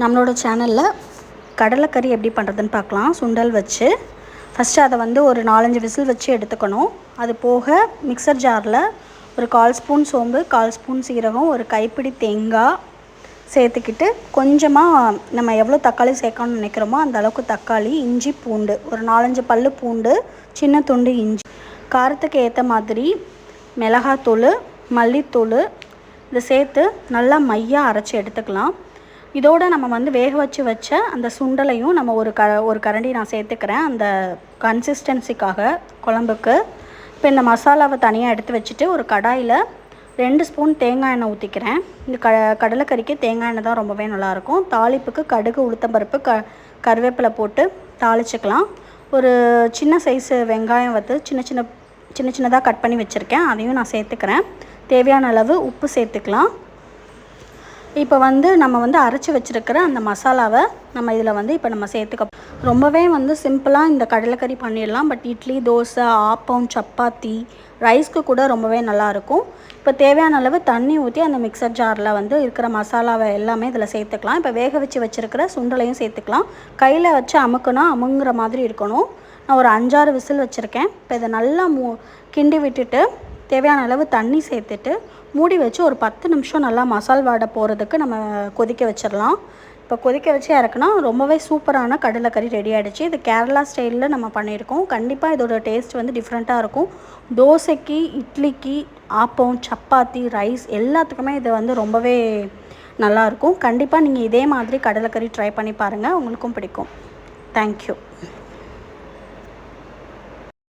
நம்மளோட சேனலில் கடலைக்கறி எப்படி பண்ணுறதுன்னு பார்க்கலாம். சுண்டல் வச்சு. ஃபஸ்ட்டு அதை வந்து ஒரு நாலஞ்சு விசில் வச்சு எடுத்துக்கணும். அது போக மிக்சர் ஜாரில் ஒரு கால் ஸ்பூன் சோம்பு கால் ஸ்பூன் சீரகம் ஒரு கைப்பிடி தேங்காய் சேர்த்துக்கிட்டு கொஞ்சமாக நம்ம எவ்வளோ தக்காளி சேர்க்கணும்னு நினைக்கிறோமோ அந்த அளவுக்கு தக்காளி இஞ்சி பூண்டு ஒரு நாலஞ்சு பல்லு பூண்டு சின்ன துண்டு இஞ்சி காரத்துக்கு ஏற்ற மாதிரி மிளகாத்தூள் மல்லித்தூள் இதை சேர்த்து நல்லா மையாக அரைச்சி எடுத்துக்கலாம். இதோடு நம்ம வந்து வேக வச்சு வச்ச அந்த சுண்டலையும் நம்ம ஒரு க ஒரு கரண்டி நான் சேர்த்துக்கிறேன். அந்த கன்சிஸ்டன்சிக்காக குழம்புக்கு. இப்போ இந்த மசாலாவை தனியாக எடுத்து வச்சுட்டு ஒரு கடாயில் ரெண்டு ஸ்பூன் தேங்காய் எண்ணெய் ஊற்றிக்கிறேன் இந்த க கடலைக்கறிக்கு தேங்காய் எண்ணெய் தான் ரொம்பவே நல்லாயிருக்கும். தாளிப்புக்கு கடுகு உளுத்தம்பருப்பு க கருவேப்பிலை போட்டு தாளிச்சுக்கலாம். ஒரு சின்ன சைஸு வெங்காயம் வந்து சின்ன சின்ன சின்ன சின்னதாக கட் பண்ணி வச்சுருக்கேன். அதையும் நான் சேர்த்துக்கிறேன். தேவையான அளவு உப்பு சேர்த்துக்கலாம். இப்போ வந்து நம்ம வந்து அரைச்சி வச்சுருக்கிற அந்த மசாலாவை நம்ம இதில் வந்து இப்போ நம்ம சேர்த்துக்க ரொம்பவே வந்து சிம்பிளாக இந்த கடலைக்கறி பண்ணிடலாம். பட் இட்லி தோசை ஆப்பம் சப்பாத்தி ரைஸ்க்கு கூட ரொம்பவே நல்லாயிருக்கும். இப்போ தேவையான அளவு தண்ணி ஊற்றி அந்த மிக்சர் ஜாரில் வந்து இருக்கிற மசாலாவை எல்லாமே இதில் சேர்த்துக்கலாம். இப்போ வேக வச்சு வச்சுருக்கிற சுண்டலையும் சேர்த்துக்கலாம். கையில் வச்சு அமுக்குனா அமுங்குற மாதிரி இருக்கணும். நான் ஒரு அஞ்சாறு விசில் வச்சுருக்கேன். இப்போ இதை நல்லா மூ கிண்டி விட்டுட்டு தேவையான அளவு தண்ணி சேர்த்துட்டு மூடி வச்சு ஒரு பத்து நிமிஷம் நல்லா மசால் வாடை போகிறதுக்கு நம்ம கொதிக்க வச்சிடலாம். இப்போ கொதிக்க வச்சு இறக்குனா ரொம்பவே சூப்பரான கடலைக்கறி ரெடி ஆகிடுச்சு இது கேரளா ஸ்டைலில் நம்ம பண்ணியிருக்கோம். கண்டிப்பாக இதோட டேஸ்ட் வந்து டிஃப்ரெண்ட்டாக இருக்கும். தோசைக்கு இட்லிக்கு ஆப்பம் சப்பாத்தி ரைஸ் எல்லாத்துக்குமே இது வந்து ரொம்பவே நல்லாயிருக்கும் கண்டிப்பாக நீங்கள் இதே மாதிரி கடலைக்கறி ட்ரை பண்ணி பாருங்கள் உங்களுக்கும் பிடிக்கும். தேங்க்யூ